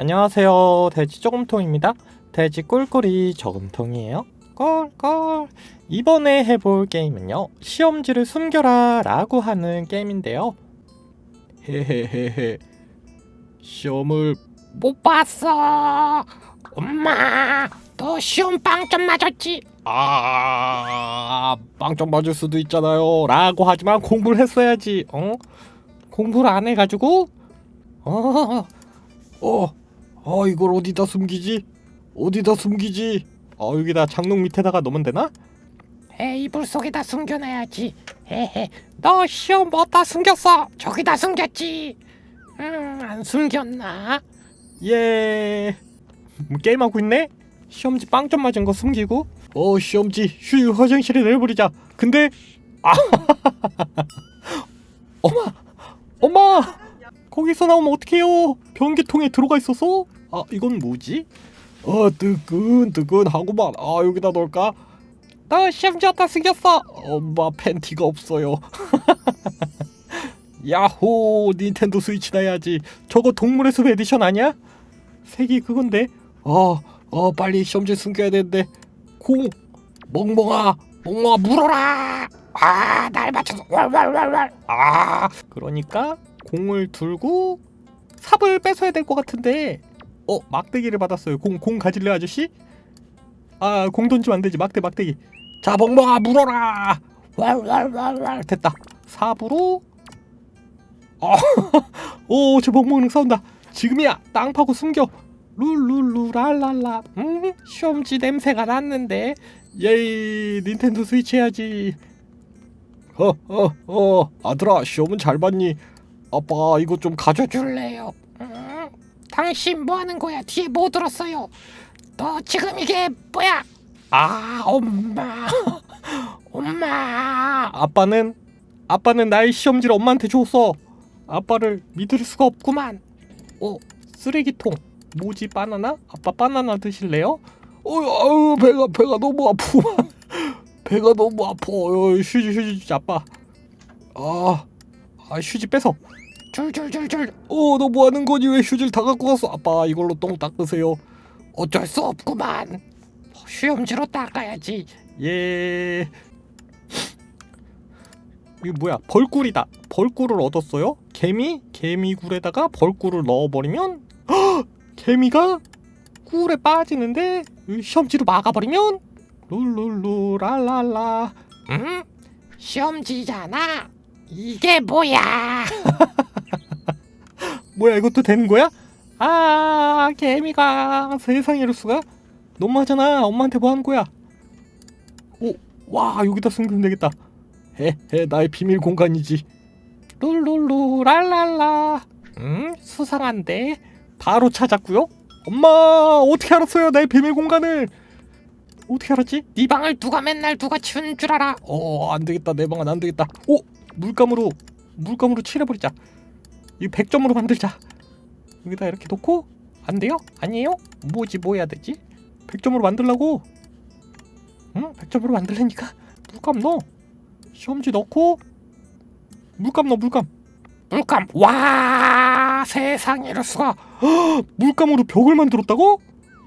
안녕하세요. 돼지 조금통입니다. 돼지 꿀꿀이 저금통이에요. 꿀꿀. 이번에 해볼 게임은요. 시험지를 숨겨라 라고 하는 게임인데요. 헤헤헤헤. 시험을 못 봤어. 엄마, 너 시험 빵점 맞았지? 아 빵점 맞을 수도 있잖아요. 라고 하지만 공부를 했어야지. 어? 공부를 안 해가지고 어, 어, 어 이걸 어디다 숨기지? 어디다 숨기지? 어 여기다 장롱 밑에다가 넣으면 되나? 에이, 이불 속에다 숨겨놔야지. 헤헤, 너 시험 뭐다 숨겼어? 저기다 숨겼지. 음, 안 숨겼나? 예. 뭐 게임하고 있네? 시험지 빵점 맞은 거 숨기고. 어 시험지 휴 화장실에 내버리자. 근데 아 엄마 엄마 거기서 나오면 어떡해요? 변기통에 들어가 있어서? 아 이건 뭐지? 어 뜨끈 뜨끈하구만. 아 여기다 넣을까? 너 시험지 어디다 숨겼어? 엄마 팬티가 없어요. 야호 닌텐도 스위치 나야지. 저거 동물의 숲 에디션 아니야? 색이 그건데. 어, 어 빨리 시험지 숨겨야 되는데. 공 멍멍아 멍멍아 물어라. 아, 날 맞춰서 왈왈왈왈. 아 그러니까 공을 들고 삽을 뺏어야 될 것 같은데. 어 막대기를 받았어요. 공 공 가질래 아저씨? 아 공 던지면 안 되지 막대 막대기. 자 멍멍아 물어라. 왈왈왈왈. 됐다. 삽으로 어, 오, 저 멍멍이랑 싸운다. 지금이야. 땅 파고 숨겨. 룰룰루 랄랄라. 음, 시험지 냄새가 났는데. 예이, 닌텐도 스위치 해야지. 어, 어, 어, 아들아, 시험은 잘 봤니? 아빠, 이거 좀 가져줘. 줄래요? 음, 당신 뭐 하는 거야? 뒤에 뭐 들었어요? 너 지금 이게 뭐야? 아, 엄마. 엄마. 아빠는 아빠는 나의 시험지를 엄마한테 줬어. 아빠를 믿을 수가 없구만. 어, 쓰레기통. 뭐지 바나나? 아빠 바나나 드실래요? 어, 아유 배가 배가 너무 아프구만. 배가 너무 아파. 어, 휴지 휴지 주지 아빠. 아, 아 휴지 뺏어. 줄줄줄줄. 어, 너 뭐 하는 거니? 왜 휴지를 다 갖고 갔어? 아빠 이걸로 똥 닦으세요. 어쩔 수 없구만. 시험지로 닦아야지. 예. 이게 뭐야? 벌꿀이다. 벌꿀을 얻었어요? 개미? 개미굴에다가 벌꿀을 넣어버리면 헉! 개미가 꿀에 빠지는데 이 시험지로 막아버리면 룰룰루 랄랄라 응? 시험지잖아. 이게 뭐야? 뭐야 이것도 되는 거야? 아 개미가. 세상에 이럴 수가? 너무하잖아. 엄마한테 뭐 하는 거야? 오와 여기다 숨기면 되겠다. 헤헤 나의 비밀 공간이지. 룰룰루 랄랄라. 음 수상한데? 바로 찾았고요? 엄마 어떻게 알았어요 나의 비밀 공간을? 어떻게 알았지? 네 방을 누가 맨날 누가 치운 줄 알아? 어 안되겠다. 내 방은 안되겠다. 오 물감으로 물감으로 칠해버리자 이 100점으로 만들자 여기다 이렇게 놓고 안 돼요? 아니에요? 뭐지 뭐 해야 되지? 100점으로 만들라고 응? 100점으로 만들라니까 물감 넣어 시험지 넣고 물감 넣어 물감 물감. 와, 세상에 이럴 수가. 헉, 물감으로 벽을 만들었다고?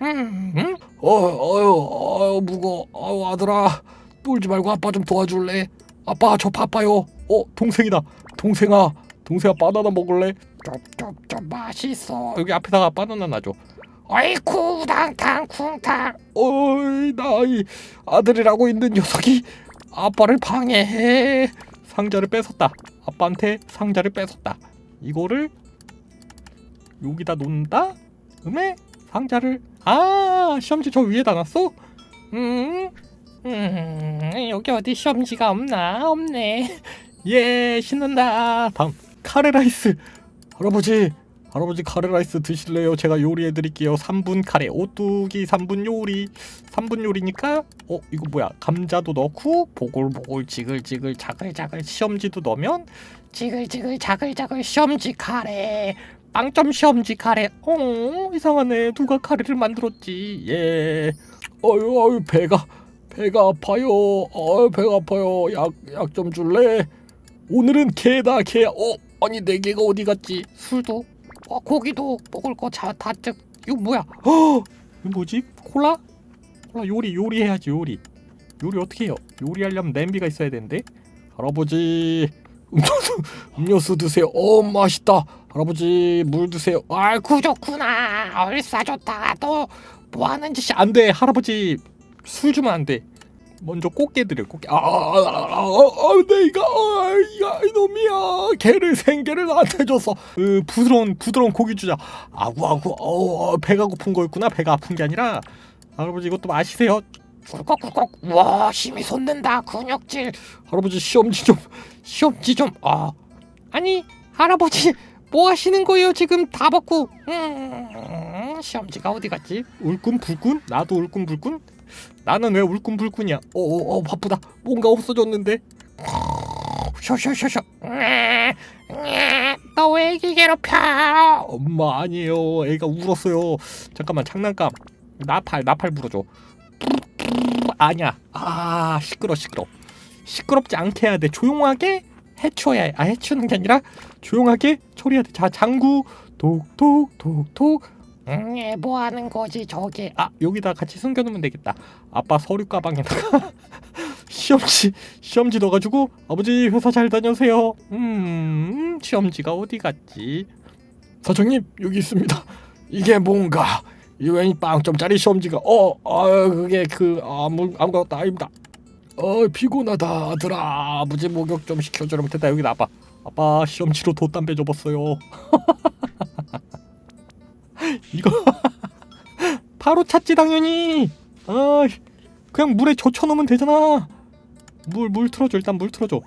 음, 응? 어, 어휴, 어휴, 무거. 아유, 아들아, 놀지 말고 아빠 좀 도와줄래? 아빠, 저 바빠요. 어, 동생이다. 동생아, 동생아 바나나 먹을래? 쩝쩝쩝 맛있어. 여기 앞에다가 바나나 놔줘. 어이쿠, 당당 쿵탕. 어이, 나이 아들이라고 있는 녀석이 아빠를 방해해. 상자를 뺏었다. 아빠한테 상자를 뺏었다. 이거를 여기다 놓는다. 음에 상자를 아 시험지 저 위에다 놨어? 음, 음, 여기 어디 시험지가 없나? 없네. 예 신난다. 다음 카레라이스. 할아버지 할아버지 카레라이스 드실래요? 제가 요리해 드릴게요. 3분 카레. 오뚜기 3분 요리. 3분 요리니까 어 이거 뭐야? 감자도 넣고 보글보글 지글지글 자글자글 시험지도 넣으면 지글지글 자글자글 시험지 카레. 빵점 시험지 카레. 어 이상하네. 누가 카레를 만들었지? 예. 어유 어유 배가 배가 아파요. 어 배가 아파요. 약 약 좀 줄래 오늘은 개다 개 어 아니 내 개가 어디 갔지 술도 어, 고기도 먹을 거다 즉. 이거 뭐야? 어, 이거 뭐지? 콜라? 콜라 요리 요리 해야지 요리. 요리 어떻게 해요? 요리하려면 냄비가 있어야 되는데. 할아버지 음료수 음료수 드세요. 어 맛있다. 할아버지 물 드세요. 아이고 좋구나. 얼싸 좋다. 또뭐 하는 짓이야? 안돼 할아버지 술 주면 안 돼. 먼저 꽃게 드려 꽃게. 아, 아, 아, 아, 아 내가 아, 야 이놈이야 개를 생개를 나한테 줬어. 그 부드러운 부드러운 고기 주자. 아구 아구 어 배가 고픈 거였구나 배가 아픈 게 아니라 할아버지 이것도 마시세요. 꿀꺽꿀꺽. 와 힘이 솟는다. 근육질. 할아버지 시험지 좀 시험지 좀. 아 아니 할아버지 뭐 하시는 거예요 지금 다 벗고 음, 시험지가 어디 갔지? 울끈불끈? 나도 울끈불끈? 나는 왜 울끈불끈이야? 어어 어, 바쁘다. 뭔가 없어졌는데. 쇼쇼쇼쇼 너왜 애기 괴롭혀 엄마 아니에요. 애가 울었어요. 잠깐만 장난감. 나팔 나팔 불어줘. 아니야. 아 시끄러 시끄러. 시끄럽지 않게 해야 돼. 조용하게 해쳐야 해. 아 해치는 게 아니라 조용하게 처리해야 돼. 자 장구 톡톡 톡톡. 음, 얘뭐 하는 거지 저게 아 여기다 같이 숨겨놓으면 되겠다. 아빠 서류 가방에다가 시험지 시험지 넣어가지고 아버지 회사 잘 다녀세요. 음 시험지가 어디 갔지? 사장님 여기 있습니다. 이게 뭔가 이웬 빵점짜리 시험지가 어, 어 그게 그 아무 아무것도 아닙니다. 어 피곤하다 아들아 아버지 목욕 좀 시켜주면 됐다 여기다 아빠 아빠 시험지로 돛담배 접었어요. 이거 바로 찾지 당연히. 아 그냥 물에 젖혀놓으면 되잖아. 물물 틀어줘 일단 물 틀어줘.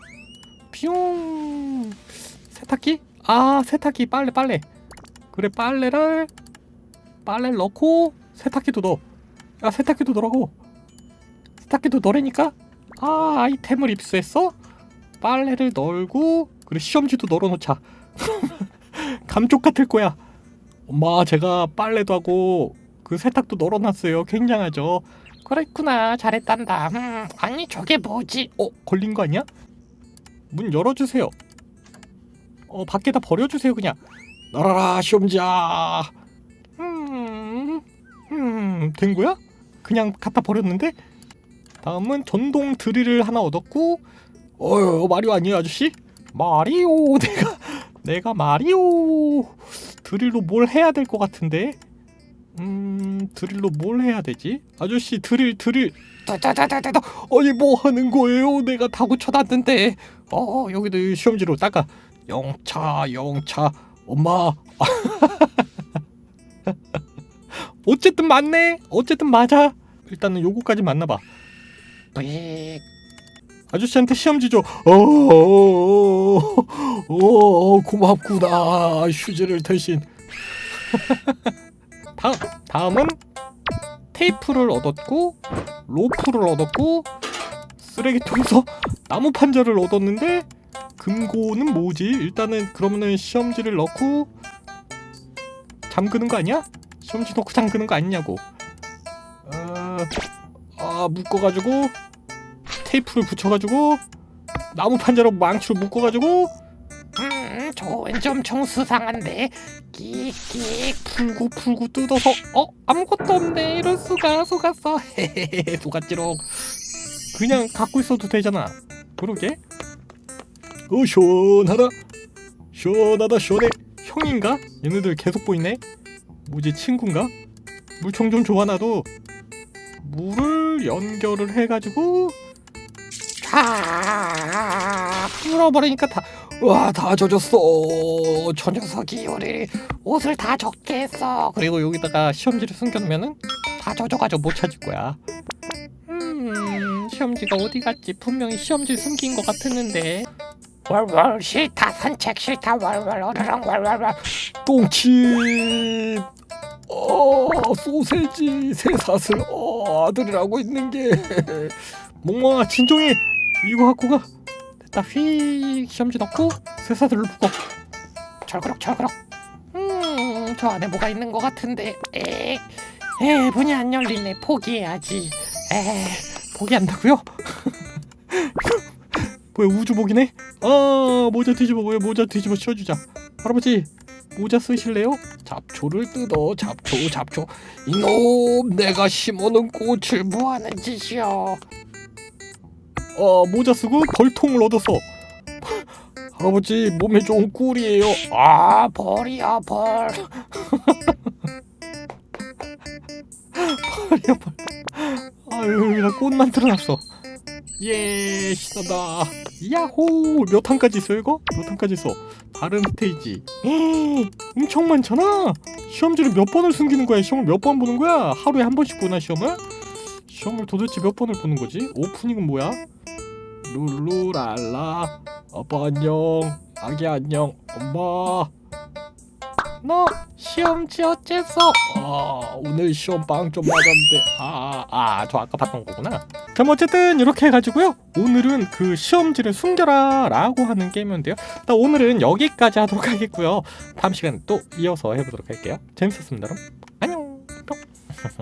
뿅 세탁기? 아 세탁기 빨래 빨래. 그래 빨래를 빨래를 넣고 세탁기도 넣어. 야 세탁기도 넣으라고. 세탁기도 넣으라니까. 아 아이템을 입수했어. 빨래를 널고 그래 시험지도 널어놓자. 감쪽 같을 거야. 엄마 제가 빨래도 하고 그 세탁도 널어놨어요. 굉장하죠. 그랬구나 잘했단다 음, 아니 저게 뭐지 어 걸린 거 아니야? 문 열어주세요. 어 밖에다 버려주세요 그냥. 나라라 시험지야. 음, 음음 된 거야? 그냥 갖다 버렸는데? 다음은 전동 드릴을 하나 얻었고 어 마리오 아니에요 아저씨? 마리오 내가 내가 마리오 드릴로 뭘 해야 될 것 같은데? 음 드릴로 뭘 해야 되지? 아저씨 드릴 드릴 따다다다다 아니 뭐 하는 거예요? 내가 다 고쳐놨는데. 어 여기도 시험지로 닦아. 영차 영차 엄마. 어쨌든 맞네. 어쨌든 맞아. 일단은 요거까지 맞나봐. 삐 아저씨한테 시험지 줘. 어, 어, 고맙구나. 휴지를 대신. 다음 다음은 테이프를 얻었고 로프를 얻었고 쓰레기통에서 나무 판자를 얻었는데 금고는 뭐지? 일단은 그러면은 시험지를 넣고 잠그는 거 아니야? 시험지 넣고 잠그는 거 아니냐고. 어, 아 묶어가지고 테이프를 붙여가지고 나무 판자로 망치로 묶어가지고 음, 저건 좀 정수상한데. 끽끽 풀고 풀고 뜯어서 어? 아무것도 없네. 이럴 수가. 속았어. 헤헤헤 속았지롱. 그냥 갖고 있어도 되잖아. 그러게. 어 시원하다. 시원하다 시원해. 형인가? 얘네들 계속 보이네. 뭐지 친구인가? 물총 좀 좋아 나도 물을 연결을 해가지고 다 풀어버리니까 다 와 다 젖었어 저 녀석이 우리 옷을 다 젖게 했어 그리고 여기다가 시험지를 숨겨놓으면은 다 젖어가지고 못 찾을 거야. 음, 시험지가 어디 갔지? 분명히 시험지 숨긴 것 같았는데. 월월 싫다 산책 싫다 월월 어르렁 월월월 똥집. 어, 소세지, 새 사슬. 어, 아들이라고 있는 게. 몽몽아, 진정해. 이거 갖고 가. 됐다. 휙 시험지 넣고 새사슬로 묶어. 철그럭 철그럭 음저 안에 뭐가 있는 것 같은데 에, 에 문이 안 열리네 포기해야지 에 포기한다고요? 뭐야 우주복이네? 아 모자 뒤집어 왜 모자 뒤집어 씌워주자 할아버지 모자 쓰실래요? 잡초를 뜯어 잡초 잡초 이놈 내가 심어놓은 꽃을 뭐 뭐하는 짓이여? 어, 모자 쓰고 벌통을 얻었어 할아버지 몸에 좋은 꿀이에요. 아 벌이야 벌. 벌이야 벌. 아유 나 꽃만 틀어놨어. 예 신난다. 야호! 몇 탄까지 있어 이거? 몇 탄까지 있어? 다른 스테이지. 엄청 많잖아. 시험지를 몇 번을 숨기는 거야? 시험을 몇 번 보는 거야? 하루에 한 번씩 보나 시험을? 시험을 도대체 몇 번을 보는 거지? 오프닝은 뭐야? 룰루랄라 아빠 안녕 아기 안녕 엄마 너 시험 지 어째서? 아 오늘 시험 빵 좀 맞았는데 아아저 아까 봤던 거구나. 자뭐 어쨌든 이렇게 해가지고요. 오늘은 그 시험지를 숨겨라 라고 하는 게임이었는데요. 나 오늘은 여기까지 하도록 하겠고요. 다음 시간에 또 이어서 해보도록 할게요. 재밌었습니다. 여러분. 안녕. 뿅.